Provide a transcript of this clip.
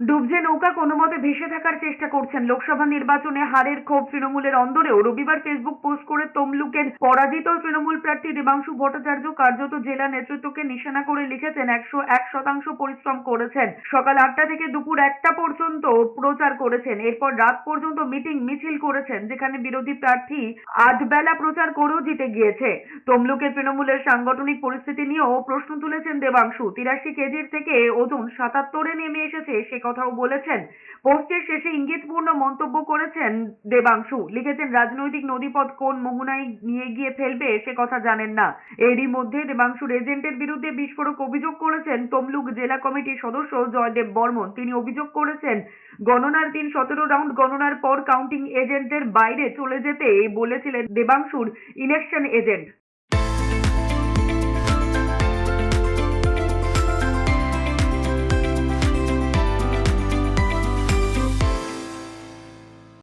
ডুবছে নৌকা, কোনো মতে ভেসে থাকার চেষ্টা করছেন। লোকসভা নির্বাচনে হারের ক্ষোভ তৃণমূলের অন্দরেও। রবিবার ফেসবুক পোস্ট করে তমলুকের পরাজিত তৃণমূল প্রার্থী দেবাংশু ভট্টাচার্য কার্যত জেলা নেতৃত্বকে নিশানা করে লিখেছেন, একশো এক শতাংশ পরিশ্রম করেছেন। সকাল আটটা থেকে দুপুর একটা পর্যন্ত প্রচার করেছেন। এরপর রাত পর্যন্ত মিটিং মিছিল করেছেন, যেখানে বিরোধী প্রার্থী আধবেলা প্রচার করেও জিতে গিয়েছে। তমলুকে তৃণমূলের সাংগঠনিক পরিস্থিতি নিয়েও প্রশ্ন তুলেছেন দেবাংশু। তিরাশি কেজির থেকে ওজন সাতাত্তরে নেমে এসেছে সে কথাও বলেছেন। পোস্টের শেষে ইঙ্গিতপূর্ণ মন্তব্য করেছেন দেবাংশু। লিখেছেন, রাজনৈতিক নদীপথ কোন মোহনায় নিয়ে গিয়ে ফেলবে সে কথা জানেন না। এরই মধ্যে দেবাংশুর এজেন্টের বিরুদ্ধে বিস্ফোরক অভিযোগ করেছেন তমলুক জেলা কমিটির সদস্য জয়দেব বর্মন। তিনি অভিযোগ করেছেন, গণনার দিন সতেরো রাউন্ড গণনার পর কাউন্টিং এজেন্টদের বাইরে চলে যেতে বলেছিলেন দেবাংশুর ইলেকশন এজেন্ট।